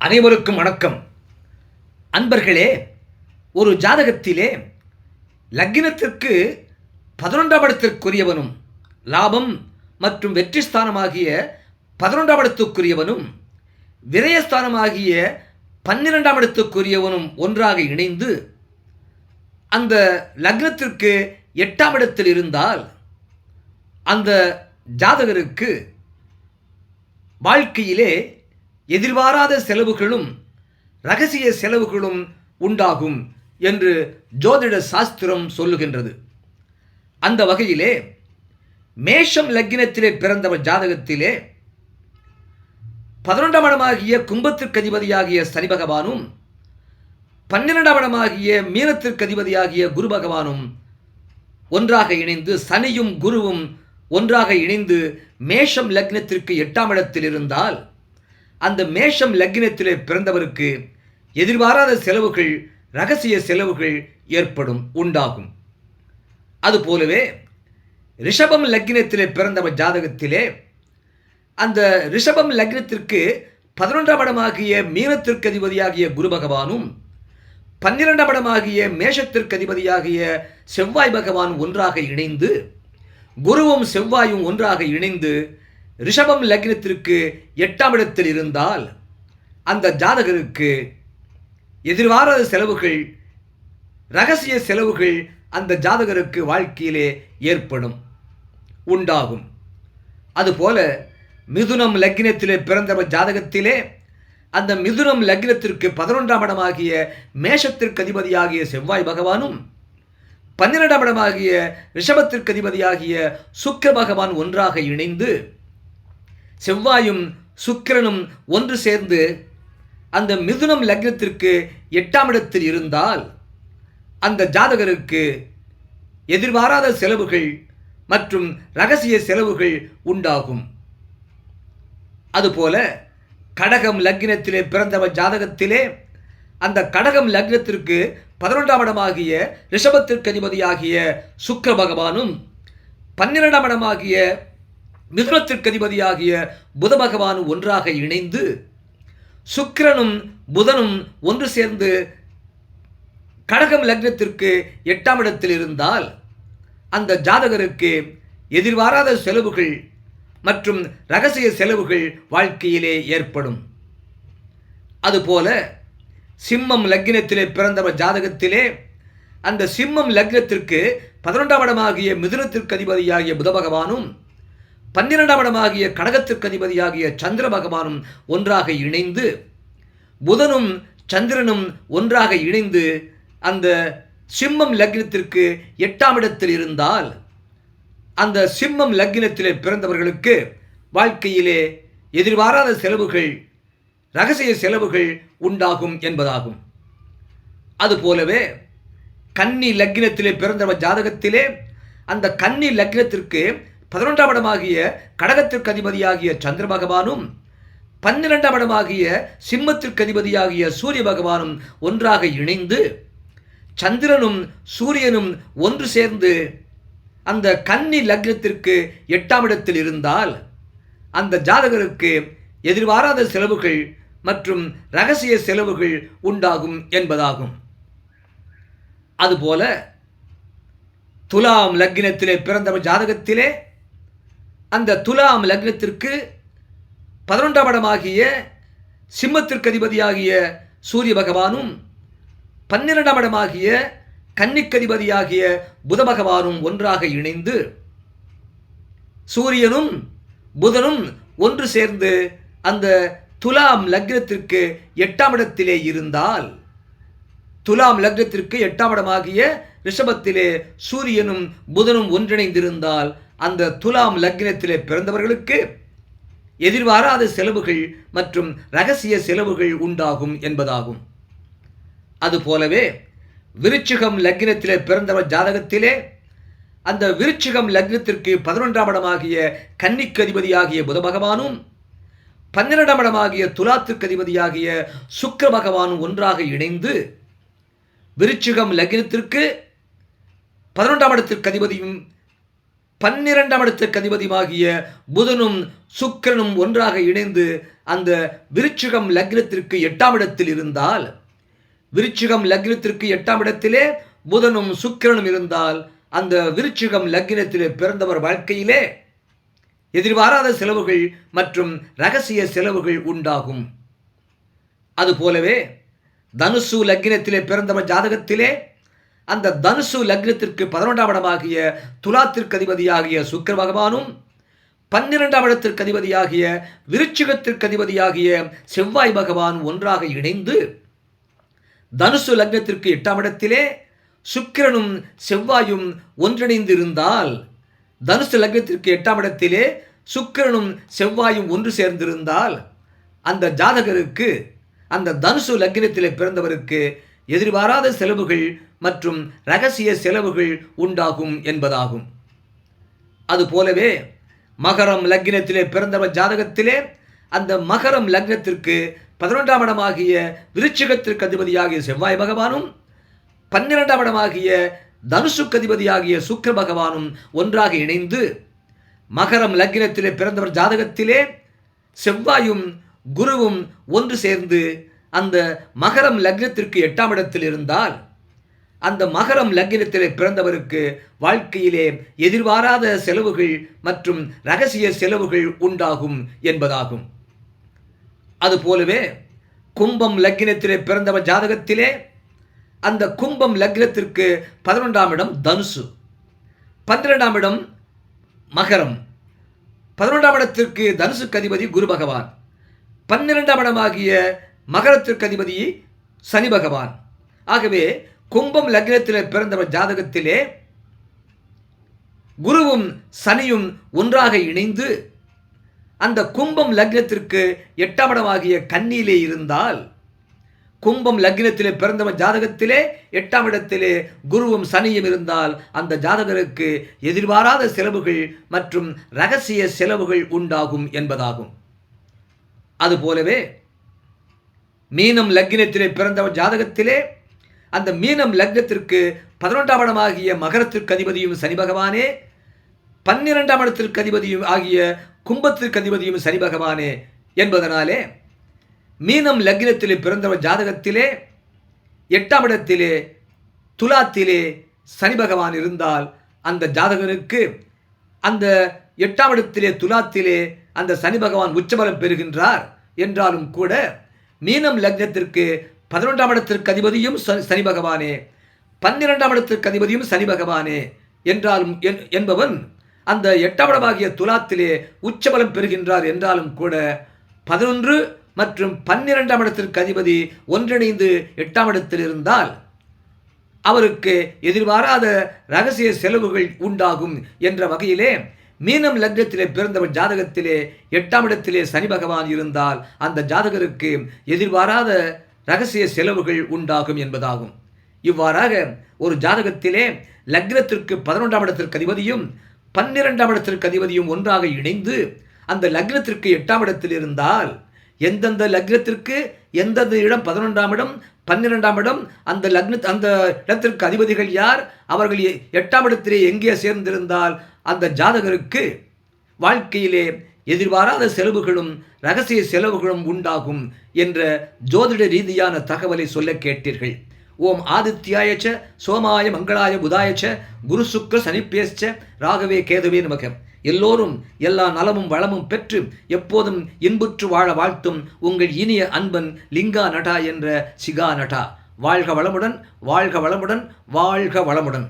அனைவருக்கும் வணக்கம். அன்பர்களே ஒரு ஜாதகத்திலே லக்கினத்திற்கு பதினொன்றாம் இடத்திற்குரியவனும் லாபம் மற்றும் வெற்றி ஸ்தானமாகிய பதினொன்றாம் இடத்துக்குரியவனும் விரயஸ்தானமாகிய பன்னிரெண்டாம் இடத்துக்குரியவனும் ஒன்றாக இணைந்து அந்த லக்னத்திற்கு எட்டாம் இடத்தில் இருந்தால் அந்த ஜாதகருக்கு வாழ்க்கையிலே எதிர்பாராத செலவுகளும் ரகசிய செலவுகளும் உண்டாகும் என்று ஜோதிட சாஸ்திரம் சொல்லுகின்றது. அந்த வகையிலே மேஷம் லக்கினத்திலே பிறந்தவர் ஜாதகத்திலே பதினொன்றாம் இடமாகிய கும்பத்திற்கு அதிபதியாகிய சனி பகவானும் பன்னிரெண்டாம் இடமாகிய மீனத்திற்கு அதிபதியாகிய குரு பகவானும் ஒன்றாக இணைந்து சனியும் குருவும் ஒன்றாக இணைந்து மேஷம் லக்னத்திற்கு எட்டாம் இடத்தில் இருந்தால் அந்த மேஷம் லக்னத்திலே பிறந்தவருக்கு எதிர்பாராத செலவுகள் ரகசிய செலவுகள் ஏற்படும் உண்டாகும். அதுபோலவே ரிஷபம் லக்னத்திலே பிறந்தவர் ஜாதகத்திலே அந்த ரிஷபம் லக்னத்திற்கு பதினொன்றாம் இடமாகிய மீனத்திற்கு அதிபதியாகிய குரு பகவானும் பன்னிரெண்டாம் இடமாகிய மேஷத்திற்கு அதிபதியாகிய செவ்வாய் பகவான் ஒன்றாக இணைந்து குருவும் செவ்வாயும் ஒன்றாக இணைந்து ரிஷபம் லக்னத்திற்கு எட்டாம் இடத்தில் இருந்தால் அந்த ஜாதகருக்கு எதிர்வாராத செலவுகள் ரகசிய செலவுகள் அந்த ஜாதகருக்கு வாழ்க்கையிலே ஏற்படும் உண்டாகும். அதுபோல மிதுனம் லக்னத்திலே பிறந்தவர் ஜாதகத்திலே அந்த மிதுனம் லக்னத்திற்கு பதினொன்றாம் இடமாகிய மேஷத்திற்கு அதிபதியாகிய செவ்வாய் பகவானும் பன்னிரெண்டாம் இடமாகிய ரிஷபத்திற்கு அதிபதியாகிய சுக்கர பகவான் ஒன்றாக இணைந்து செவ்வாயும் சுக்கிரனும் ஒன்று சேர்ந்து அந்த மிதுனம் லக்னத்திற்கு எட்டாம் இடத்தில் இருந்தால் அந்த ஜாதகருக்கு எதிர்பாராத செலவுகள் மற்றும் ரகசிய செலவுகள் உண்டாகும். அதுபோல கடகம் லக்னத்திலே பிறந்தவர் ஜாதகத்திலே அந்த கடகம் லக்னத்திற்கு பதினொன்றாம் இடமாகிய ரிஷபத்திற்கு அதிபதியாகிய சுக்கர பகவானும் பன்னிரெண்டாம் இடமாகிய மிதுனத்திற்கு அதிபதியாகிய புத பகவான் ஒன்றாக இணைந்து சுக்கிரனும் புதனும் ஒன்று சேர்ந்து கடகம் லக்னத்திற்கு எட்டாம் இடத்தில் இருந்தால் அந்த ஜாதகருக்கு எதிர்பாராத செலவுகள் மற்றும் ரகசிய செலவுகள் வாழ்க்கையிலே ஏற்படும். அதுபோல சிம்மம் லக்னத்திலே பிறந்தவர் ஜாதகத்திலே அந்த சிம்மம் லக்னத்திற்கு பதினொன்றாம் இடமாகிய மிதுனத்திற்கு அதிபதியாகிய புத பகவானும் பன்னிரெண்டாம் இடமாகிய கடகத்திற்கு அதிபதியாகிய சந்திர பகவானும் ஒன்றாக இணைந்து புதனும் சந்திரனும் ஒன்றாக இணைந்து அந்த சிம்மம் லக்னத்திற்கு எட்டாம் இடத்தில் இருந்தால் அந்த சிம்மம் லக்னத்திலே பிறந்தவர்களுக்கு வாழ்க்கையிலே எதிர்பாராத செலவுகள் ரகசிய செலவுகள் உண்டாகும் என்பதாகும். அதுபோலவே கன்னி லக்னத்திலே பிறந்தவர் ஜாதகத்திலே அந்த கன்னி லக்னத்திற்கு பதினொன்றாம் இடமாகிய கடகத்திற்கு அதிபதியாகிய சந்திர பகவானும் பன்னிரெண்டாம் இடமாகிய சிம்மத்திற்கு அதிபதியாகிய சூரிய பகவானும் ஒன்றாக இணைந்து சந்திரனும் சூரியனும் ஒன்று சேர்ந்து அந்த கன்னி லக்னத்திற்கு எட்டாம் இடத்தில் இருந்தால் அந்த ஜாதகருக்கு எதிர்பாராத செலவுகள் மற்றும் ரகசிய செலவுகள் உண்டாகும் என்பதாகும். அதுபோல துலாம் லக்னத்திலே பிறந்தவர் ஜாதகத்திலே அந்த துலாம் லக்னத்திற்கு பதினொன்றாம் இடமாகிய சிம்மத்திற்கு அதிபதியாகிய சூரிய பகவானும் பன்னிரெண்டாம் இடமாகிய கன்னிக்கதிபதியாகிய புத பகவானும் ஒன்றாக இணைந்து சூரியனும் புதனும் ஒன்று சேர்ந்து அந்த துலாம் லக்னத்திற்கு எட்டாம் இடத்திலே இருந்தால் துலாம் லக்னத்திற்கு எட்டாம் இடமாகிய ரிஷபத்திலே சூரியனும் புதனும் ஒன்றிணைந்திருந்தால் அந்த துலாம் லக்னத்திலே பிறந்தவர்களுக்கு எதிர்பாராத செலவுகள் மற்றும் ரகசிய செலவுகள் உண்டாகும் என்பதாகும். அதுபோலவே விருச்சிகம் லக்னத்திலே பிறந்தவர் ஜாதகத்திலே அந்த விருச்சிகம் லக்னத்திற்கு பதினொன்றாம் இடமாகிய கன்னிக்கு அதிபதியாகிய புத பகவானும் பன்னிரெண்டாம் இடமாகிய துலாத்திற்கு அதிபதியாகிய சுக்கர பகவானும் ஒன்றாக இணைந்து விருச்சிகம் லக்னத்திற்கு பதினொன்றாம் இடத்திற்கு அதிபதியும் பன்னிரெண்டாம் இடத்திற்கு அதிபதியுமாகிய புதனும் சுக்கிரனும் ஒன்றாக இணைந்து அந்த விருச்சிகம் லக்னத்திற்கு எட்டாம் இடத்தில் இருந்தால் விருச்சிகம் லக்னத்திற்கு எட்டாம் இடத்திலே புதனும் சுக்கிரனும் இருந்தால் அந்த விருச்சிகம் லக்னத்திலே பிறந்தவர் வாழ்க்கையிலே எதிர்பாராத செலவுகள் மற்றும் ரகசிய செலவுகள் உண்டாகும். அதுபோலவே தனுசு லக்னத்திலே பிறந்தவர் ஜாதகத்திலே அந்த தனுசு லக்னத்திற்கு பதினொன்றாம் இடமாகிய துலாத்திற்கு அதிபதியாகிய சுக்கிர பகவானும் பன்னிரெண்டாம் இடத்திற்கு அதிபதியாகிய விருச்சிகத்திற்கு அதிபதியாகிய செவ்வாய் பகவான் ஒன்றாக இணைந்து தனுசு லக்னத்திற்கு எட்டாம் இடத்திலே சுக்கிரனும் செவ்வாயும் ஒன்றிணைந்திருந்தால் தனுசு லக்னத்திற்கு எட்டாம் இடத்திலே சுக்கிரனும் செவ்வாயும் ஒன்று சேர்ந்திருந்தால் அந்த ஜாதகருக்கு அந்த தனுசு லக்னத்திலே பிறந்தவருக்கு எதிர்பாராத செலவுகள் மற்றும் ரகசிய செலவுகள் உண்டாகும் என்பதாகும். அதுபோலவே மகரம் லக்னத்திலே பிறந்தவர் ஜாதகத்திலே அந்த மகரம் லக்னத்திற்கு பதினொன்றாம் இடமாகிய விருச்சிகத்திற்கு அதிபதியாகிய செவ்வாய் பகவானும் பன்னிரெண்டாம் இடமாகிய தனுசுக்கு அதிபதியாகிய சுக்கர பகவானும் ஒன்றாக இணைந்து மகரம் லக்னத்திலே பிறந்தவர் ஜாதகத்திலே செவ்வாயும் குருவும் ஒன்று சேர்ந்து அந்த மகரம் லக்னத்திற்கு எட்டாம் இடத்தில் இருந்தால் அந்த மகரம் லக்னத்திலே பிறந்தவருக்கு வாழ்க்கையிலே எதிர்பாராத செலவுகள் மற்றும் ரகசிய செலவுகள் உண்டாகும் என்பதாகும். அதுபோலவே கும்பம் லக்னத்திலே பிறந்தவர் ஜாதகத்திலே அந்த கும்பம் லக்னத்திற்கு பதினொன்றாம் இடம் தனுசு பன்னிரெண்டாம் இடம் மகரம் பதினொன்றாம் இடத்திற்கு தனுசுக்கு அதிபதி குரு பகவான் பன்னிரெண்டாம் இடமாகிய மகரத்திற்கு அதிபதி சனி பகவான். ஆகவே கும்பம் லக்னத்தில் பிறந்தவர் ஜாதகத்திலே குருவும் சனியும் ஒன்றாக இணைந்து அந்த கும்பம் லக்னத்திற்கு எட்டாம் இடமாகிய கண்ணியிலே இருந்தால் கும்பம் லக்னத்திலே பிறந்தவன் ஜாதகத்திலே எட்டாம் இடத்திலே குருவும் சனியும் இருந்தால் அந்த ஜாதகருக்கு எதிர்பாராத செலவுகள் மற்றும் ரகசிய செலவுகள் உண்டாகும் என்பதாகும். அதுபோலவே மீனம் லக்னத்திலே பிறந்தவன் ஜாதகத்திலே அந்த மீனம் லக்னத்திற்கு பதினொன்றாம் இடமாகிய மகரத்திற்கு அதிபதியும் சனி பகவானே பன்னிரெண்டாம் இடத்திற்கு அதிபதியும் ஆகிய கும்பத்திற்கு அதிபதியும் சனி பகவானே என்பதனாலே மீனம் லக்னத்திலே பிறந்தவர் ஜாதகத்திலே எட்டாம் இடத்திலே துலாத்திலே சனி பகவான் இருந்தால் அந்த ஜாதகனுக்கு அந்த எட்டாம் இடத்திலே துலாத்திலே அந்த சனி பகவான் உச்சபலம் பெறுகின்றார் என்றாலும் கூட மீனம் லக்னத்திற்கு பதினொன்றாம் இடத்திற்கு அதிபதியும் சனி பகவானே. பன்னிரெண்டாம் இடத்திற்கு அதிபதியும் சனி பகவானே என்றாலும் என்பவன் அந்த எட்டாம் இடமாகிய துலாத்திலே உச்சபலம் பெறுகின்றார் என்றாலும் கூட பதினொன்று மற்றும் பன்னிரெண்டாம் இடத்திற்கு அதிபதி ஒன்றிணைந்து எட்டாம் இடத்தில் இருந்தால் அவருக்கு எதிர்பாராத ரகசிய செலவுகள் உண்டாகும் என்ற வகையிலே மீனம் லக்னத்திலே பிறந்தவர் ஜாதகத்திலே எட்டாம் இடத்திலே சனி பகவான் இருந்தால் அந்த ஜாதகருக்கு எதிர்பாராத ரகசிய செலவுகள் உண்டாகும் என்பதாகும். இவ்வாறாக ஒரு ஜாதகத்திலே லக்னத்திற்கு பதினொன்றாம் இடத்திற்கு அதிபதியும் பன்னிரெண்டாம் இடத்திற்கு அதிபதியும் ஒன்றாக இணைந்து அந்த லக்னத்திற்கு எட்டாம் இடத்தில் இருந்தால் எந்தெந்த லக்னத்திற்கு எந்தெந்த இடம் பதினொன்றாம் இடம் பன்னிரெண்டாம் இடம் அந்த லக்ன அந்த இடத்திற்கு அதிபதிகள் யார் அவர்கள் எட்டாம் இடத்திலே எங்கே சேர்ந்திருந்தால் அந்த ஜாதகருக்கு வாழ்க்கையிலே எதிர்பாராத செலவுகளும் ரகசிய செலவுகளும் உண்டாகும் என்ற ஜோதிட ரீதியான தகவலை சொல்ல கேட்டீர்கள். ஓம் ஆதித்யாயச்ச சோமாய மங்களாய புதாயச்ச குரு சுக்ர சனிப்பேச்ச ராகவே கேதுவே நமக. எல்லோரும் எல்லா நலமும் வளமும் பெற்று எப்போதும் இன்புற்று வாழ வாழ்த்தும் உங்கள் இனிய அன்பன் லிங்கா நடா என்ற சிகா நடா வாழ்க வளமுடன் வாழ்க வளமுடன் வாழ்க வளமுடன்.